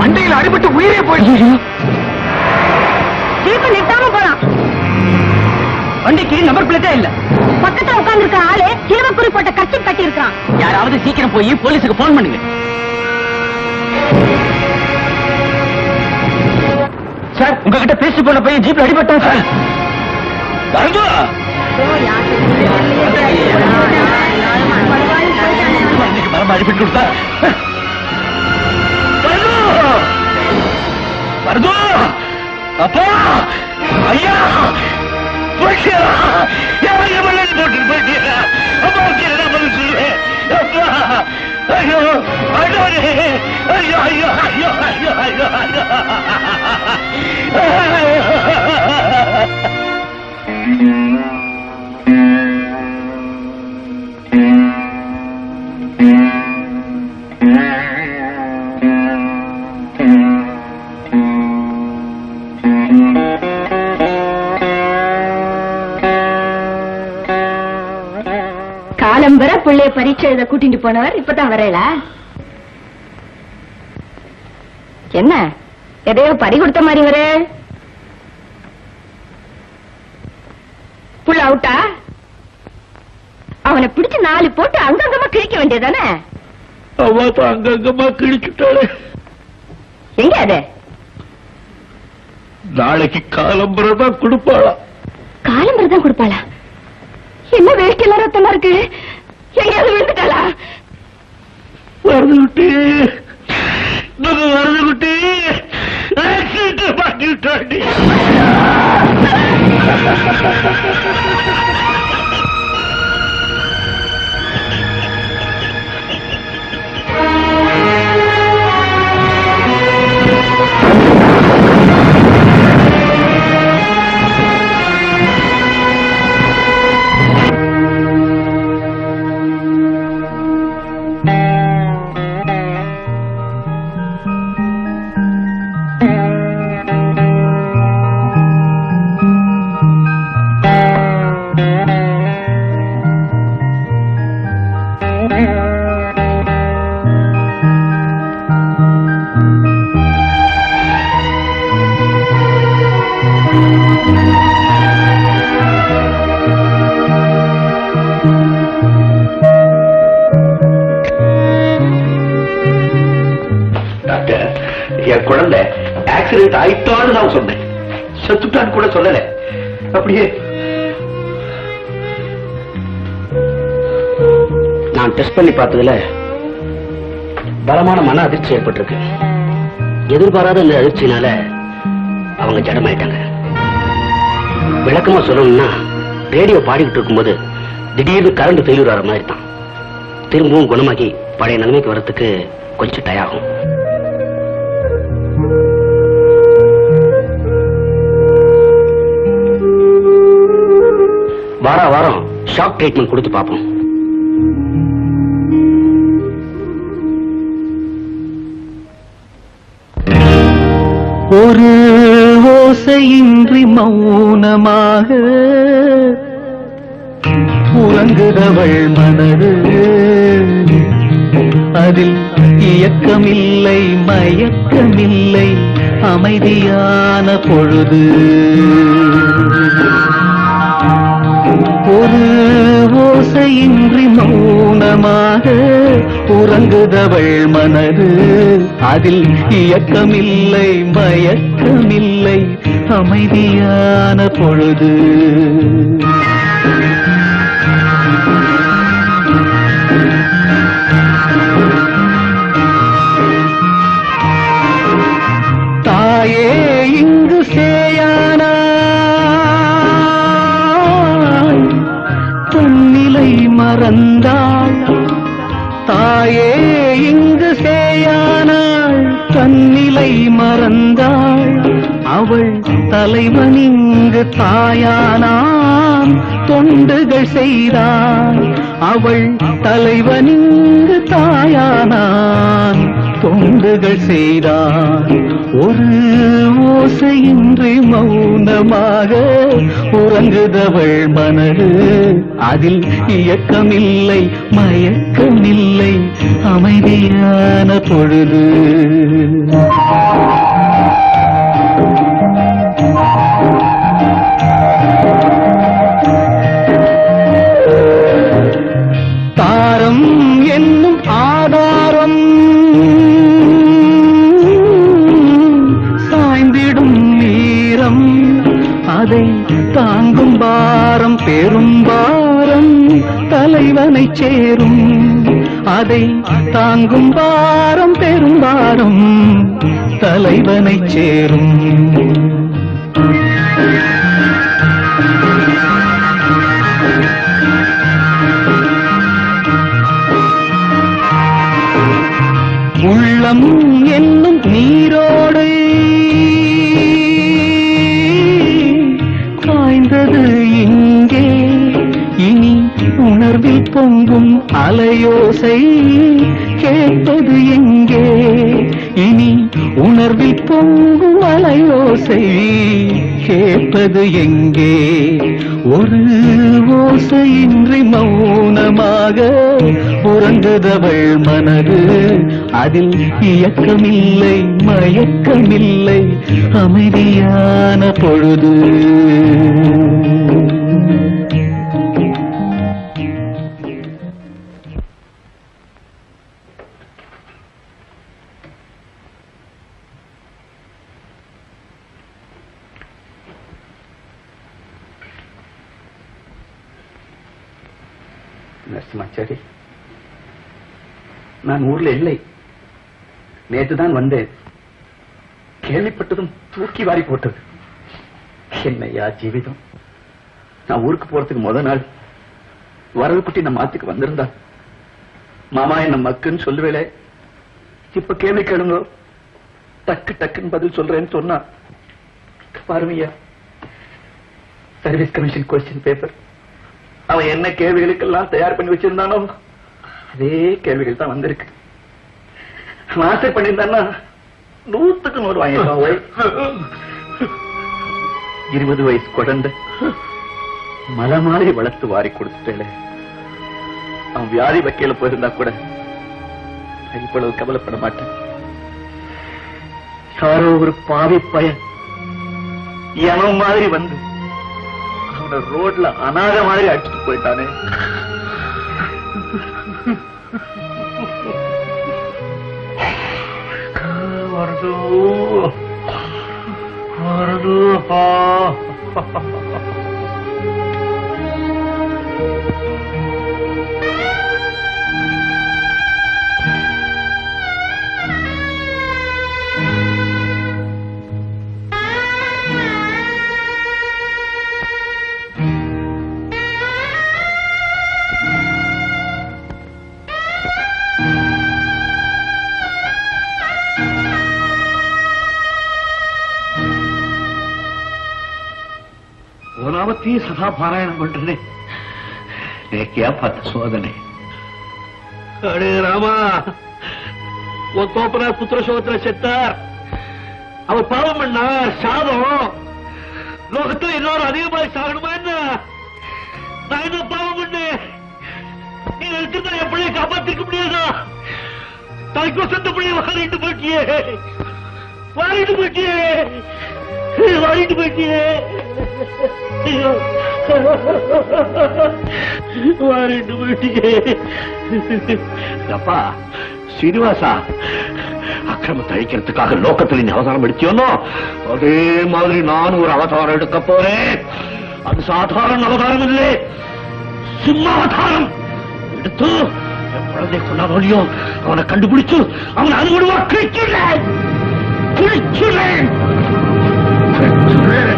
மண்டையில் அடிபட்டு உயிரே போயிடுச்சு. ஜீப்பு நிறுத்தாம போலாம். வண்டிக்கு நம்பர் பிளேட்டே இல்ல. பக்கத்துல உட்கார்ந்து இருக்க ஆளு சிலுவக்குறி போட்ட கட்சி கட்டி இருக்கான் யாராவது சீக்கிரம் போய் போலீஸுக்கு போன் பண்ணுங்க. சார் உங்ககிட்ட பேசி போன பையன் ஜீப்ல அடிபட்டான் சார். வரது இன்னைக்கு மரம் அடிபட்டு கொடுத்தா. மருது அப்பா ஐயா போயிட்டீரா எவ்வளவு மண்ணு போட்டு போயிட்டீரா அப்பா என்ன பதில் சொல்லுவேன்? அப்பா ஐயோ அடோரே ஐயோ ஐயோ ஐயோ ஐயோ ஐயோ ஐயோ. காலம்பர பிள்ளைய பரீட்சை எழுத கூட்டிட்டு போனவர் இப்பதான் வரல. என்ன? எதையோ பறி கொடுத்த மாதிரி வர? புள்ள அவுட்டா? அவனை பிடிச்சு நாலு போட்டு அங்கங்கமா கிழிக்க வேண்டியதானே அவ அங்கங்கம்மா கிழிச்சுட்டாளே. எங்க அது? நாளைக்கு காலம்பரம் தான் கொடுப்பாளா. காலம்பர தான் கொடுப்பாளா? என்ன வேஷ்டி எல்லாம் ரத்தமா இருக்கு? எங்கேயாவது விழுந்துட்டாளா? வருது குட்டி. நம்ம வருது குட்டி. ஆக்சிடென்ட் பண்ணிட்டாண்டி ஆக்சிடென்ட் ஆயிட்டான்னு நான் சொன்னேன். செத்துட்டான்னு கூட சொல்லல. அப்படியே நான் டெஸ்ட் பண்ணி பார்த்ததுல பலமான மன அதிர்ச்சி ஏற்பட்டிருக்கு. எதிர்பாராத இந்த அதிர்ச்சினால அவங்க ஜடமாயிட்டாங்க. விளக்கமா சொல்லணும்னா ரேடியோ பாடிக்கிட்டு இருக்கும்போது திடீர்னு கரண்ட் ஃபெயிலியூர் ஆகிற மாதிரி தான். திரும்பவும் குணமாக்கி பழைய நிலைமைக்கு வரத்துக்கு கொஞ்சம் டயாகும் வார வாரம் ஷாக் ட்ரீட்மெண்ட் கொடுத்து பார்ப்போம். ஒரு ஓசையின்றி மௌனமாக உறங்குறவள் மனது. அதில் இயக்கமில்லை மயக்கமில்லை அமைதியான பொழுது. ஒரு ஓசையின்றி மௌனமாக உறங்குதவள் மனது. அதில் இயக்கமில்லை மயக்கமில்லை அமைதியான பொழுது. மறந்தாள். தாயே இங்கு சேயானாள். தன்னிலை மறந்தாள். அவள் தலைவனிங்கு தாயானான் தொண்டுகள் செய்தாள். அவள் தலைவனிங்கு தாயானான் தொண்டுகள் செய்தார் ஒரு ஓசையின்றி மௌனமாக உறங்குதவள் மனது. அதில் இயக்கமில்லை மயக்கமில்லை அமைதியான பொழுது. பெரும் பாரம் தலைவனை சேரும். அதை தாங்கும் பாரம் பெரும் பாரம் தலைவனை சேரும். அலையோசை கேட்பது எங்கே? இனி உணர்வில் பொங்கும் அலையோசை கேட்பது எங்கே? ஒரு ஓசையின்றி மௌனமாக உறங்குதவள் மனது அதில் இயக்கமில்லை மயக்கமில்லை அமைதியான பொழுது. நரசிம்மாச்சாரி நான் ஊர்ல இல்லை. நேற்று தான் வந்தேன். கேள்விப்பட்டதும் தூக்கி வாரி போட்டது. என்னையா ஜீவிதம்? நான் ஊருக்கு போறதுக்கு முத நாள். வரவு குட்டி நம்ம ஆத்துக்கு வந்திருந்தா. மாமா என்ன மக்குன்னு சொல்லுவேளே இப்ப கேள்வி கேளுங்க. டக்கு டக்குன்னு பதில் சொல்றேன்னு சொன்னா. பாருமையா சர்வீஸ் கமிஷன் கொஸ்டின் பேப்பர் அவன் என்ன கேள்விகளுக்கெல்லாம் தயார் பண்ணி வச்சிருந்தானோ அதே கேள்விகள் தான் வந்திருக்கு. மாஸ்டர் பண்ணியிருந்தான்னா நூத்துக்கு நூறு வாங்கிருக்கான் இருபது வயசு குழந்தை. மலை மாதிரி வளர்த்து வாரி கொடுத்துட்டே அவன் வியாதி வக்கையில போயிருந்தா கூட இவ்வளவு கவலைப்பட மாட்டேன். யாரோ ஒரு பாவி பயன். எவன் மாதிரி வந்து உன்னை ரோட்ல அநாத மாதிரி அடிச்சுட்டு போயிட்டானே. வருது. வருது பத்தி சதா பாராயணம் பண்றேனே. நேக்கியா பார்த்த சோதனை. அடே ராமா உன் தோப்பனார் புத்திர சோதனை செத்தார். அவர் பாவம் பண்ணார் சாதம். லோகத்துல எல்லாரும் அதிகமாக சாகணுமா என்ன? நான் என்ன பாவம் பண்ணேன்? நீ இருக்கிறத என் பிள்ளைய காப்பாத்திருக்க முடியாதா? தாய்க்கு சொந்த பிள்ளைய வாரிட்டு போட்டியே வாரிட்டு போட்டியே வாரிட்டு போட்டியே ஐயோ. வாரிட்டு போட்டியே அப்பா சீனிவாசா அக்கிரமத்தை அழிக்கிறதுக்காக லோக்கத்தில் நீ அவதாரம் எடுத்தியோனோ? அதே மாதிரி நான் ஒரு அவதாரம் எடுக்க போறேன். அது சாதாரண அவதாரம் இல்லை. சிம்மாவதாரம் எடுத்து என் குழந்தை கொண்டாடலையோ அவனை கண்டுபிடிச்சு அவனை அனுமதிவா கிழிச்சுள்ளேன் கிழிச்சுள்ளேன் effect.